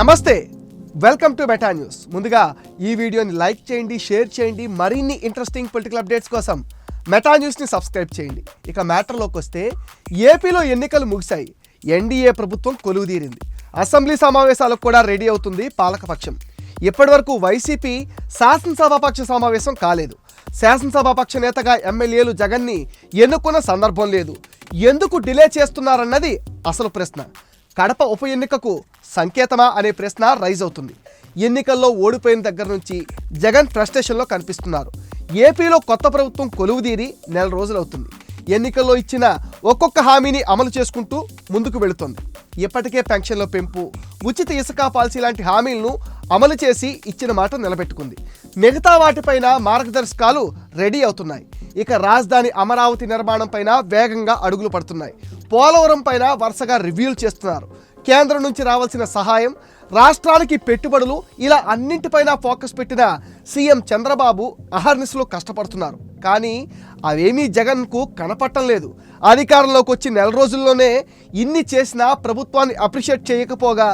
నమస్తే welcome to meta news. ముందుగా ఈ వీడియోని లైక్ చేయండి షేర్ చేయండి మరిన్ని ఇంట్రెస్టింగ్ పొలిటికల్ అప్డేట్స్ కోసం మెటా న్యూస్ని సబ్స్క్రైబ్ చేయండి. ఇక మ్యాటర్లోకి వస్తే ఏపీలో ఎన్నికలు ముగిశాయి. ఎన్డీఏ ప్రభుత్వం కొలువుదీరింది. అసెంబ్లీ సమావేశాలకు కూడా రెడీ అవుతుంది పాలకపక్షం. ఇప్పటివరకు వైసీపీ శాసనసభాపక్ష సమావేశం కాలేదు. శాసనసభాపక్ష నేతగా ఎమ్మెల్యేలు జగన్ని ఎన్నుకున్న సందర్భం లేదు. ఎందుకు డిలే చేస్తున్నారన్నది అసలు ప్రశ్న. కడప ఉప ఎన్నికకు సంకేతమా అనే ప్రశ్న రైజ్ అవుతుంది. ఎన్నికల్లో ఓడిపోయిన దగ్గర నుంచి జగన్ ఫ్రస్ట్రేషన్లో కనిపిస్తున్నారు. ఏపీలో కొత్త ప్రభుత్వం కొలువుదీరి నెల రోజులవుతుంది. ఎన్నికల్లో ఇచ్చిన ఒక్కొక్క హామీని అమలు చేసుకుంటూ ముందుకు వెళుతోంది. ఇప్పటికే పెన్షన్ల పెంపు ఉచిత ఇసుక పాలసీ లాంటి హామీలను అమలు చేసి ఇచ్చిన మాట నిలబెట్టుకుంది. మిగతా వాటిపైన మార్గదర్శకాలు రెడీ అవుతున్నాయి. ఇక రాజధాని అమరావతి నిర్మాణం పైన వేగంగా అడుగులు పడుతున్నాయి. పోలవరం పైన వరుసగా రివ్యూలు చేస్తున్నారు. కేంద్రం నుంచి రావాల్సిన సహాయం రాష్ట్రానికి పెట్టుబడులు ఇలా అన్నింటిపైన ఫోకస్ పెట్టిన సీఎం చంద్రబాబు అహర్నిశలో కష్టపడుతున్నారు. కానీ అవేమీ జగన్కు కనపట్టం లేదు. అధికారంలోకి వచ్చి నెల రోజుల్లోనే ఇన్ని చేసినా ప్రభుత్వాన్ని అప్రిషియేట్ చేయకపోగా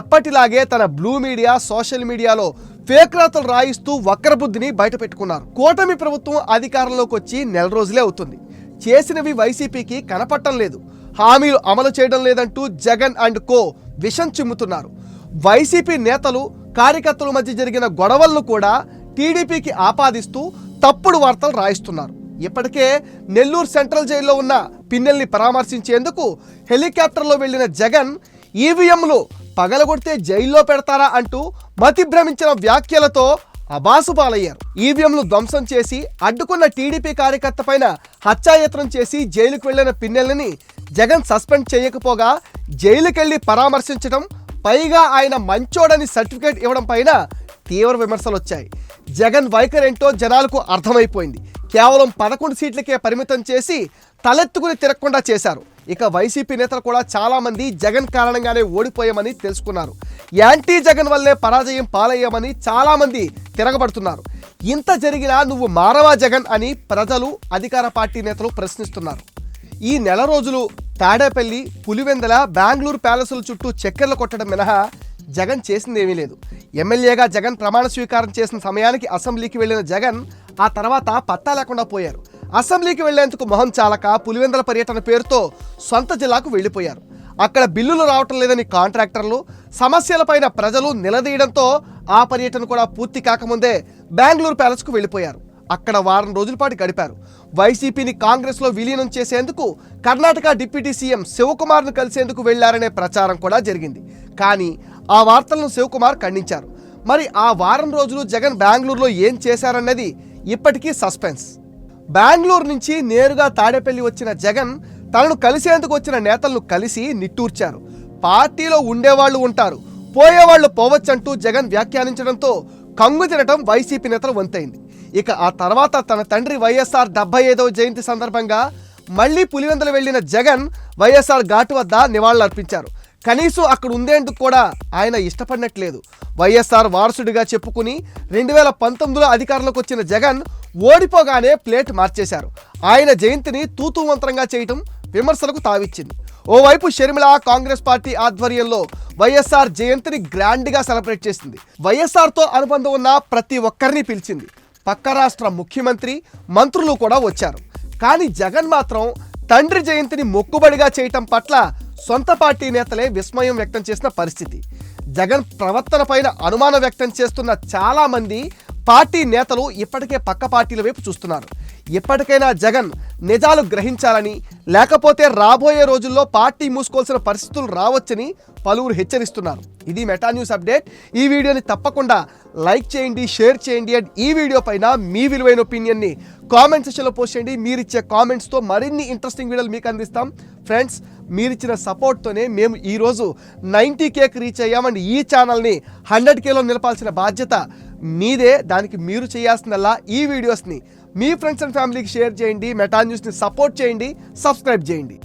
ఎప్పటిలాగే తన బ్లూ మీడియా సోషల్ మీడియాలో ఫేక్ రాతలు రాయిస్తూ వక్రబుద్ధిని బయటపెట్టుకున్నారు. కూటమి ప్రభుత్వం అధికారంలోకి వచ్చి నెల రోజులే అవుతుంది. చేసినవి వైసీపీకి కనపట్టం లేదు. హామీలు అమలు చేయడం లేదంటూ జగన్ అండ్ కో విషం చిమ్ముతున్నారు. వైసీపీ నేతలు కార్యకర్తల మధ్య జరిగిన గొడవలను కూడా టీడీపీకి ఆపాదిస్తూ తప్పుడు వార్తలు రాయిస్తున్నారు. ఇప్పటికే నెల్లూరు సెంట్రల్ జైల్లో ఉన్న పిన్నెల్ని పరామర్శించేందుకు హెలికాప్టర్లో వెళ్ళిన జగన్ ఈవీఎంలు పగలగొడితే జైల్లో పెడతారా అంటూ మతిభ్రమించిన వ్యాఖ్యలతో అబాసు పాలయ్యారు. ఈవీఎంలు ధ్వంసం చేసి అడ్డుకున్న టీడీపీ కార్యకర్త పైన హత్యాయత్నం చేసి జైలుకు వెళ్ళిన పిన్నెల్ని జగన్ సస్పెండ్ చేయకపోగా జైలుకెళ్ళి పరామర్శించడం పైగా ఆయన మంచోడని సర్టిఫికేట్ ఇవ్వడం పైన తీవ్ర విమర్శలు వచ్చాయి జగన్ వైఖరేంటో జనాలకు అర్థమైపోయింది. కేవలం పదకొండు సీట్లకే పరిమితం చేసి తలెత్తుకుని తిరగకుండా చేశారు. ఇక వైసీపీ నేతలు కూడా చాలామంది జగన్ కారణంగానే ఓడిపోయామని తెలుసుకున్నారు. యాంటీ జగన్ వల్లే పరాజయం పాలయ్యామని చాలామంది తిరగబడుతున్నారు. ఇంత జరిగినా నువ్వు మారవా జగన్ అని ప్రజలు అధికార పార్టీ నేతలు ప్రశ్నిస్తున్నారు. ఈ నెల రోజులు తాడేపల్లి పులివెందల బెంగళూరు ప్యాలెసుల చుట్టూ చక్కెర్లు కొట్టడం మినహా జగన్ చేసిందేమీ లేదు. ఎమ్మెల్యేగా జగన్ ప్రమాణ స్వీకారం చేసిన సమయానికి అసెంబ్లీకి వెళ్ళిన జగన్ ఆ తర్వాత పత్తా లేకుండా పోయారు. అసెంబ్లీకి వెళ్ళేందుకు మొహం చాలక పులివెందల పర్యటన పేరుతో సొంత జిల్లాకు వెళ్ళిపోయారు. అక్కడ బిల్లులు రావటం లేదని కాంట్రాక్టర్లు సమస్యలపైన ప్రజలు నిలదీయడంతో ఆ పర్యటన కూడా పూర్తి కాకముందే బెంగళూరు ప్యాలెస్కు వెళ్ళిపోయారు. అక్కడ వారం రోజుల పాటు గడిపారు. వైసీపీని కాంగ్రెస్లో విలీనం చేసేందుకు కర్ణాటక డిప్యూటీ సీఎం శివకుమార్ను కలిసేందుకు వెళ్ళారనే ప్రచారం కూడా జరిగింది. కానీ ఆ వార్తలను శివకుమార్ ఖండించారు. మరి ఆ వారం రోజులు జగన్ బెంగళూరులో ఏం చేశారన్నది ఇప్పటికీ సస్పెన్స్. బెంగళూరు నుంచి నేరుగా తాడేపల్లి వచ్చిన జగన్ తనను కలిసేందుకు వచ్చిన నేతలను కలిసి నిట్టూర్చారు. పార్టీలో ఉండేవాళ్ళు ఉంటారు. పోయేవాళ్ళు పోవచ్చంటూ జగన్ వ్యాఖ్యానించడంతో కంగు తినటం వైసీపీ నేతలు వంతైంది. ఇక ఆ తర్వాత తన తండ్రి వైఎస్ఆర్ డెబ్బై ఐదవ జయంతి సందర్భంగా మళ్ళీ పులివెందులు వెళ్ళిన జగన్ వైఎస్ఆర్ ఘాటు వద్ద నివాళులర్పించారు. కనీసం అక్కడ ఉండేందుకు కూడా ఆయన ఇష్టపడినట్లేదు. వైఎస్ఆర్ వారసుడిగా చెప్పుకుని రెండు వేల పంతొమ్మిదిలో అధికారంలోకి వచ్చిన జగన్ ఓడిపోగానే ప్లేట్ మార్చేశారు. ఆయన జయంతిని తూతూమంత్రంగా చేయటం విమర్శలకు తావిచ్చింది. ఓవైపు షర్మిల కాంగ్రెస్ పార్టీ ఆధ్వర్యంలో వైఎస్ఆర్ జయంతిని గ్రాండ్గా సెలబ్రేట్ చేసింది. వైఎస్ఆర్తో అనుబంధం ఉన్న ప్రతి ఒక్కరిని పిలిచింది. పక్క రాష్ట్ర ముఖ్యమంత్రి మంత్రులు కూడా వచ్చారు. కానీ జగన్ మాత్రం తండ్రి జయంతిని మొక్కుబడిగా చేయటం పట్ల సొంత పార్టీ నేతలే విస్మయం వ్యక్తం చేసిన పరిస్థితి. జగన్ ప్రవర్తన పైన అనుమానం వ్యక్తం చేస్తున్న చాలా మంది పార్టీ నేతలు ఇప్పటికే పక్క పార్టీల వైపు చూస్తున్నారు. ఇప్పటికైనా జగన్ నిజాలు గ్రహించాలని లేకపోతే రాబోయే రోజుల్లో పార్టీ మూసుకోవాల్సిన పరిస్థితులు రావచ్చని పలువురు హెచ్చరిస్తున్నారు. ఇది మెటా న్యూస్ అప్డేట్ ఈ వీడియోని తప్పకుండా లైక్ చేయండి షేర్ చేయండి అండ్ ఈ వీడియో పైన మీ విలువైన ఒపీనియన్ని కామెంట్ సెక్షన్లో పోస్ట్ చేయండి. మీరు ఇచ్చే కామెంట్స్తో మరిన్ని ఇంట్రెస్టింగ్ వీడియోలు మీకు అందిస్తాం. ఫ్రెండ్స్ మీరిచ్చిన సపోర్ట్తోనే మేము ఈరోజు నైంటీ కేక్ రీచ్ అయ్యామండి ఈ ఛానల్ని హండ్రెడ్ కేలో నిలపాల్సిన బాధ్యత మీదే. దానికి మీరు చేయాల్సిందల్లా ఈ వీడియోస్ని మీ ఫ్రెండ్స్ అండ్ ఫ్యామిలీకి షేర్ చేయండి. మెటా న్యూస్ని సపోర్ట్ చేయండి సబ్స్క్రైబ్ చేయండి.